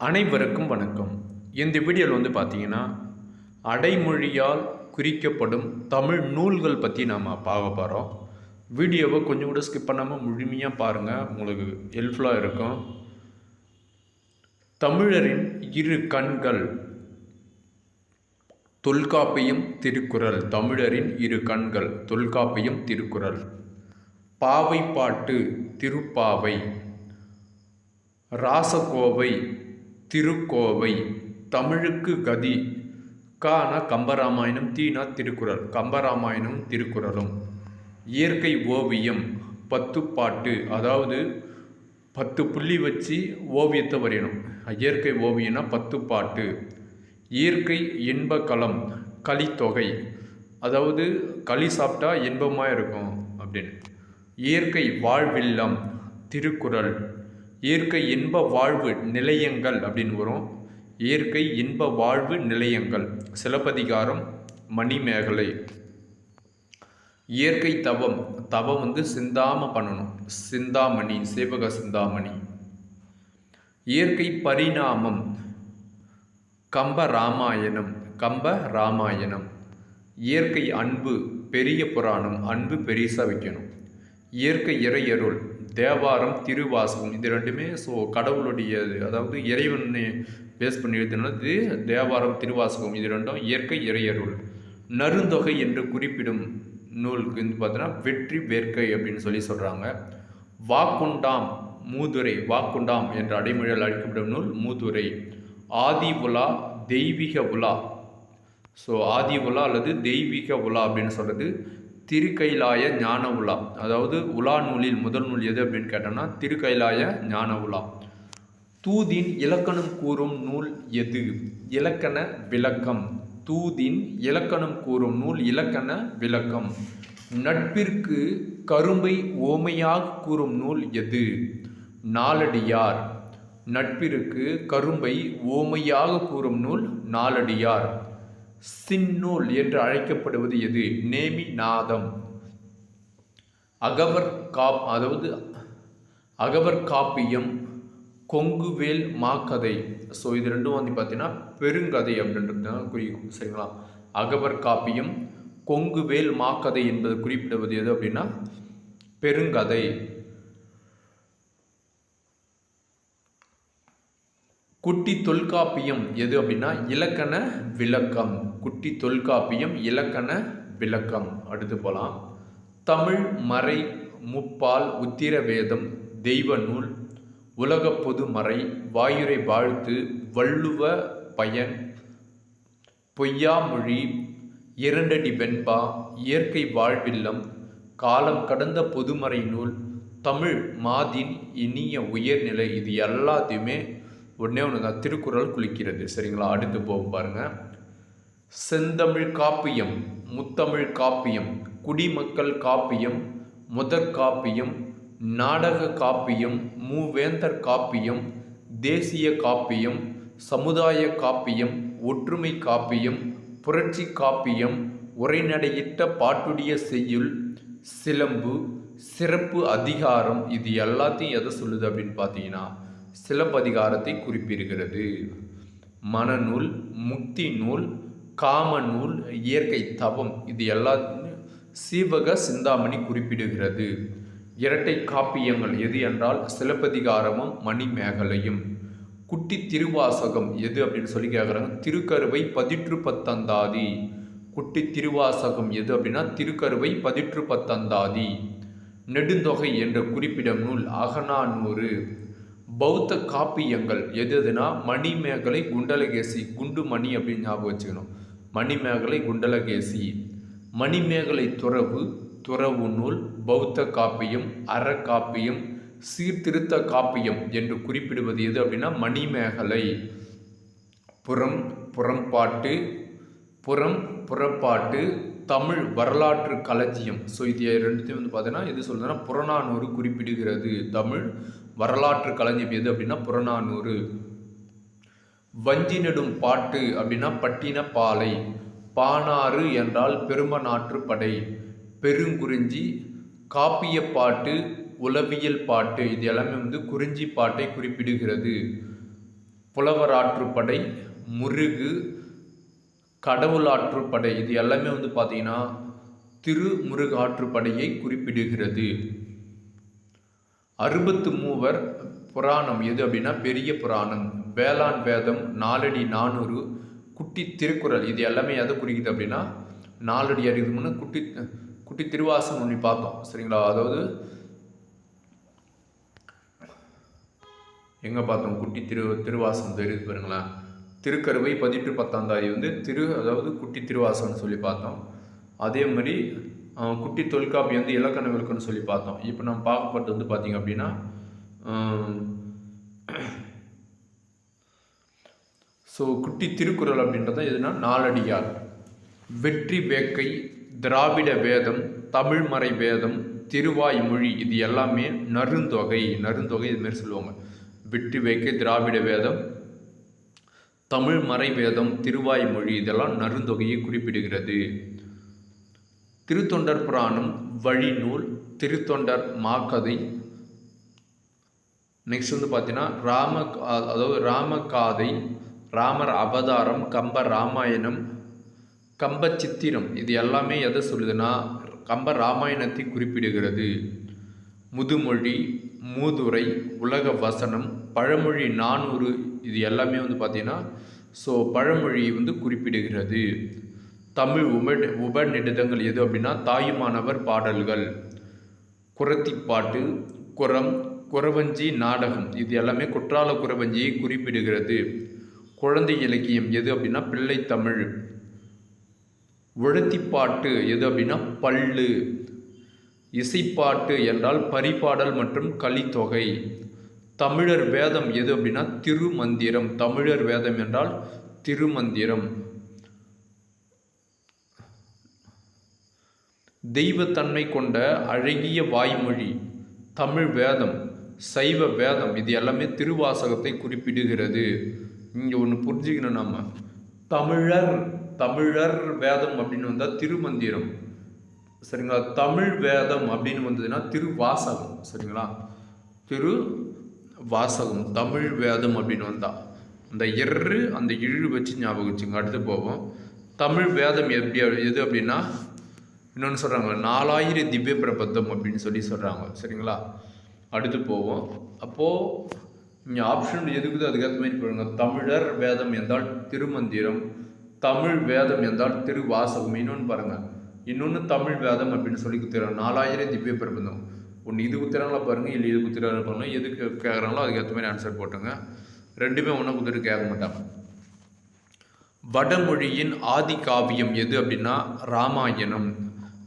அனைவருக்கும் வணக்கம். இந்த வீடியோவில் வந்து பார்த்தீங்கன்னா அடைமொழியால் குறிக்கப்படும் தமிழ் நூல்கள் பற்றி நாம் பார்க்க போகிறோம் வீடியோவை கொஞ்சம் கூட ஸ்கிப் பண்ணாமல் முழுமையாக பாருங்கள் உங்களுக்கு ஹெல்ப்ஃபுல்லாக இருக்கும். தமிழரின் இரு கண்கள் தொல்காப்பியம் திருக்குறள். தமிழரின் இரு கண்கள் தொல்காப்பியம் திருக்குறள். பாவை பாட்டு திருப்பாவை ராசகோவை திருக்கோவை தமிழுக்கு கதி. கான கம்பராமாயணம் தீனா திருக்குறள். கம்பராமாயணம் திருக்குறளும். இயற்கை ஓவியம் பத்து பாட்டு அதாவது பத்து புள்ளி வச்சு ஓவியத்தை வரையணும். இயற்கை ஓவியம்னா பத்து பாட்டு இயற்கை இன்ப களம் களித்தொகை அதாவது களி சாப்பிட்டா இன்பமாக இருக்கும் அப்படின்னு. இயற்கை வாழ்வில்லம் திருக்குறள். இயற்கை இன்ப வாழ்வு நிலையங்கள் அப்படின்னு வரும். இயற்கை இன்ப வாழ்வு நிலையங்கள். சிலப்பதிகாரம் மணிமேகலை. இயற்கை தவம். தவம் வந்து சிந்தாம பண்ணணும். சிந்தாமணி சேவக சிந்தாமணி. இயற்கை பரிணாமம். கம்ப ராமாயணம். கம்ப ராமாயணம். இயற்கை அன்பு பெரிய புராணம். அன்பு பெரிசா வைக்கணும். இயற்கை இறையருள். தேவாரம் திருவாசகம் இது ரெண்டுமே ஸோ கடவுளுடைய அதாவது இறைவனை பேஸ் பண்ணி எழுதினது தேவாரம் திருவாசகம் இது ரெண்டும் இயற்கை இறையருள். நருந்தொகை என்று குறிப்பிடும் நூலுக்கு வந்து பார்த்தீங்கன்னா வெற்றி வேர்க்கை அப்படின்னு சொல்லி சொல்கிறாங்க வாக்குண்டாம் மூதுரை வாக்குண்டாம் என்ற அடைமொழியால் அழைக்கப்படும் நூல் மூதுரை. ஆதி உலா தெய்வீக உலா. ஸோ ஆதி உலா அல்லது தெய்வீக உலா அப்படின்னு சொல்கிறது திருக்கைலாய ஞான உலா. அதாவது உலா நூலில் முதல் நூல் எது அப்படின்னு கேட்டோம்னா திருக்கைலாய ஞான உலா. தூதின் இலக்கணம் கூறும் நூல் எது? இலக்கண விளக்கம். தூதின் இலக்கணம் கூறும் நூல் இலக்கண விளக்கம். நட்பிற்கு கரும்பை ஓமையாக கூறும் நூல் எது? நாலடியார். நட்பிற்கு கரும்பை ஓமையாக கூறும் நூல் நாலடியார். சின்னூல் என்று அழைக்கப்படுவது எது? நேமி நாதம் அகவர் காப் அதாவது அகவர் காப்பியம் கொங்குவேல் மாக்கதை. ஸோ இது ரெண்டும் வந்து பார்த்தீங்கன்னா பெருங்கதை அப்படின்றது தான் குறிக்கும் சரிங்களா? அகவர் காப்பியம் கொங்குவேல் மாக்கதை என்பது குறிப்பிடுவது எது அப்படின்னா பெருங்கதை. குட்டி தொல்காப்பியம் எது அப்படின்னா இலக்கண விளக்கம். குட்டி தொல்காப்பியம் இலக்கண விளக்கம். அடுத்து போகலாம் தமிழ் மறை முப்பால் உத்திரவேதம் தெய்வ நூல் உலக பொதுமறை வாயுரை வாழ்த்து வள்ளுவ பயன் பொய்யாமொழி இரண்டடி வெண்பா இயற்கை வாழ்வில்லம் காலம் கடந்த பொதுமறை நூல் தமிழ் மாதின் இனிய உயர்நிலை இது எல்லாத்தையுமே உடனே ஒன்று தான் திருக்குறள் குளிக்கிறது. சரிங்களா? அடுத்து போகும் பாருங்கள் செந்தமிழ் காப்பியம் முத்தமிழ் காப்பியம் குடிமக்கள் காப்பியம் முதற் காப்பியம் நாடக காப்பியம் மூவேந்தர் காப்பியம் தேசிய காப்பியம் சமுதாய காப்பியம் ஒற்றுமை காப்பியம் புரட்சி காப்பியம் உரைநடையிட்ட பாட்டுடைய செய்யுள் சிலம்பு சிறப்பு அதிகாரம் இது எல்லாத்தையும் எதை சொல்லுது அப்படின்னு பார்த்தீங்கன்னா சிலப்பதிகாரத்தை குறிப்பிடுகிறது. மனநூல் முக்தி நூல் காம நூல் இயற்கை தவம் இது எல்லாத்தையும் சீவக சிந்தாமணி குறிப்பிடுகிறது. இரட்டை காப்பியங்கள் எது என்றால் சிலப்பதிகாரமும் மணிமேகலையும். குட்டி திருவாசகம் எது அப்படின்னு சொல்லி கேட்குறாங்க திருக்கருவை பதிற்று பத்தந்தாதி. குட்டி திருவாசகம் எது அப்படின்னா திருக்கருவை பதிற்று பத்தந்தாதி. நெடுந்தொகை என்ற குறிப்பிடும் நூல் அகநானூறு. பௌத்த காப்பியங்கள் எது எதுனா மணிமேகலை குண்டலகேசி குண்டு மணி அப்படின்னு ஞாபகம் வச்சுக்கணும். மணிமேகலை குண்டலகேசி. மணிமேகலை துறவு துறவு நூல் பௌத்த காப்பியம் அறக்காப்பியம் சீர்திருத்த காப்பியம் என்று குறிப்பிடுவது எது அப்படின்னா மணிமேகலை. புறம் புறம்பாட்டு புறம் புறப்பாட்டு தமிழ் வரலாற்று களஞ்சியம் ஸோ இது ரெண்டுத்தையும் வந்து பார்த்தீங்கன்னா எது சொல்லுதுன்னா புறநானூறு குறிப்பிடுகிறது. தமிழ் வரலாற்று களஞ்சியம் எது அப்படின்னா புறநானூறு. வஞ்சி நெடும் பாட்டு அப்படின்னா பட்டின பாலை பானாறு என்றால் பெரும நாற்று படை. பெருங்குறிஞ்சி காப்பிய பாட்டு உளவியல் பாட்டு இது எல்லாமே வந்து குறிஞ்சி பாட்டை குறிப்பிடுகிறது. புலவராற்றுப்படை முருகு கடவுளாற்றுப்படை இது எல்லாமே வந்து பார்த்தீங்கன்னா திருமுருகாற்றுப்படையை குறிப்பிடுகிறது. அறுபத்து மூவர் புராணம் எது அப்படின்னா பெரிய புராணம். வேளாண் வேதம் நாலடி நானூறு குட்டி திருக்குறள். இது எல்லாமே எதை குறிக்குது அப்படின்னா நாலடி அறிவுன்னு குட்டி குட்டி திருவாசம் ஒன்று பார்த்தோம் சரிங்களா? அதாவது எங்கே பார்த்தோம்? குட்டி திரு திருவாசம் தெரியுது பாருங்களேன். திருக்கருவை பதிட்டு பத்தாந்தாரி வந்து திரு அதாவது குட்டி திருவாசம்னு சொல்லி பார்த்தோம். அதே மாதிரி குட்டி தொல்காப்பி வந்து இலக்கண விளக்கம்னு சொல்லி பார்த்தோம். இப்போ நம்ம பார்க்கப்பட்டு வந்து பார்த்தீங்க அப்படின்னா ஸோ குட்டி திருக்குறள் அப்படின்றது எதுனா நாலடியார். வெற்றி வேக்கை திராவிட வேதம் தமிழ்மறை வேதம் திருவாய்மொழி இது எல்லாமே நருந்தொகை நருந்தொகை இதுமாரி சொல்லுவாங்க. வெற்றி வேக்கை திராவிட வேதம் தமிழ் மறை வேதம் திருவாய்மொழி இதெல்லாம் நருந்தொகையை குறிப்பிடுகிறது. திருத்தொண்டர் புராணம் வழிநூல் திருத்தொண்டர் மாக்கதை நெக்ஸ்ட் வந்து பார்த்தீங்கன்னா ராம அதாவது ராமகாதை ராமர் அவதாரம் கம்ப ராமாயணம் கம்ப சித்திரம். இது எல்லாமே எதை சொல்லுதுன்னா கம்ப ராமாயணத்தை குறிப்பிடுகிறது. முதுமொழி மூதுரை உலக வசனம் பழமொழி நானூறு இது எல்லாமே வந்து பார்த்தீங்கன்னா ஸோ பழமொழி வந்து குறிப்பிடுகிறது. தமிழ் உப உபநிடதங்கள் எது அப்படின்னா தாயுமானவர் பாடல்கள். குரத்திப்பாட்டு குரம் குறவஞ்சி நாடகம். இது எல்லாமே குற்றால குறவஞ்சியை குறிப்பிடுகிறது. குழந்தை இலக்கியம் எது அப்படின்னா பிள்ளைத்தமிழ் உழத்திப்பாட்டு எது அப்படின்னா பல்லு. இசைப்பாட்டு என்றால் பரிபாடல் மற்றும் கலித்தொகை. தமிழர் வேதம் எது அப்படின்னா திருமந்திரம். தமிழர் வேதம் என்றால் திருமந்திரம். தெய்வத்தன்மை கொண்ட அழகிய வாய்மொழி தமிழ் வேதம் சைவ வேதம் இது எல்லாமே திருவாசகத்தை குறிப்பிடுகிறது. இங்கே ஒன்று புரிஞ்சுக்கணும் நம்ம. தமிழர் தமிழர் வேதம் அப்படின்னு வந்தால் திருமந்திரம். சரிங்களா? தமிழ் வேதம் அப்படின்னு வந்ததுன்னா திருவாசகம். சரிங்களா? திரு வாசகம் தமிழ் வேதம் அப்படின்னு வந்தால் அந்த எரு அந்த இழு வச்சு ஞாபகம் வச்சுங்க. அடுத்து போவோம். தமிழ் வேதம் எப்படி எது அப்படின்னா இன்னொன்று சொல்கிறாங்க நாலாயிரம் திவ்ய பிரபந்தம் அப்படின்னு சொல்லி சொல்கிறாங்க சரிங்களா? அடுத்து போவோம். அப்போது இங்கே ஆப்ஷன் எதுக்குதோ? அதுக்கேற்ற மாதிரி போடுங்க. தமிழர் வேதம் என்றால் திருமந்திரம் தமிழ் வேதம் என்றால் திருவாசகம். இன்னொன்று பாருங்கள் இன்னொன்று தமிழ் வேதம் அப்படின்னு சொல்லி குத்துறாங்க. நாலாயிரம் திவ்ய பிரபந்தம் ஒன்று இது குத்துறாங்களா பாருங்கள் இல்லை இது குத்துறாங்களா பாருங்கள் எதுக்கு கேட்குறாங்களோ அதுக்கேற்ற மாதிரி ஆன்சர் போட்டுங்க. ரெண்டுமே ஒன்றும் குத்துட்டு கேட்க மாட்டாங்க. வடமொழியின் ஆதி காவியம் எது அப்படின்னா ராமாயணம்.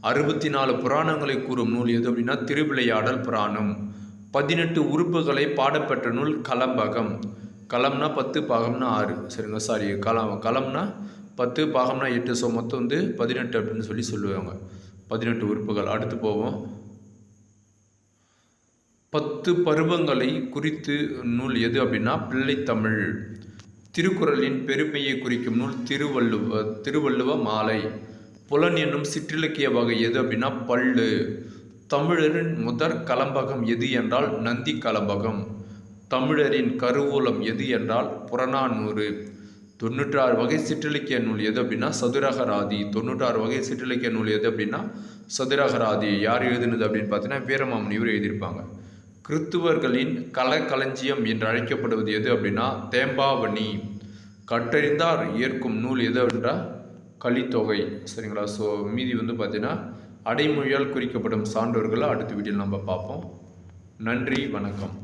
அறுபத்தி நாலு புராணங்களை கூறும் நூல் எது அப்படின்னா திருவிளையாடல் புராணம். பதினெட்டு உறுப்புகளை பாடப்பெற்ற நூல் கலம்பகம். களம்னா பத்து பாகம்னா ஆறு. சரிங்க சாரி களம் களம்னா பத்து பாகம்னா எட்டு. ஸோ மொத்தம் வந்து பதினெட்டு அப்படின்னு சொல்லி சொல்லுவாங்க. பதினெட்டு உறுப்புகள். அடுத்து போவோம். பத்து பருவங்களை குறித்து நூல் எது அப்படின்னா பிள்ளைத்தமிழ். திருக்குறளின் பெருமையை குறிக்கும் நூல் திருவள்ளுவ திருவள்ளுவ மாலை. புலன் என்னும் சிற்றிலக்கிய வகை எது அப்படின்னா பல்லு. தமிழரின் முதற் கலம்பகம் எது என்றால் நந்தி கலம்பகம். தமிழரின் கருவூலம் எது என்றால் புறநானூறு. தொண்ணூற்றாறு வகை சிற்றிலக்கிய நூல் எது அப்படின்னா சதுரகராதி. தொண்ணூற்றாறு வகை சிற்றிலக்கிய நூல் எது அப்படின்னா சதுரகராதி. யார் எழுதுனது அப்படின்னு பார்த்தீங்கன்னா வீரமாமுனிவர் எழுதியிருப்பாங்க. கிறித்துவர்களின் கலக்களஞ்சியம் என்று அழைக்கப்படுவது எது அப்படின்னா தேம்பாவணி. கற்றறிந்தார் ஏற்கும் நூல் எது என்றால் கலித்தொகை சரிங்களா? ஸோ மீதி வந்து பார்த்தீங்கன்னா அடைமொழியால் குறிக்கப்படும் சான்றோர்களை அடுத்த வீடியோவில் நம்ம பார்ப்போம். நன்றி வணக்கம்.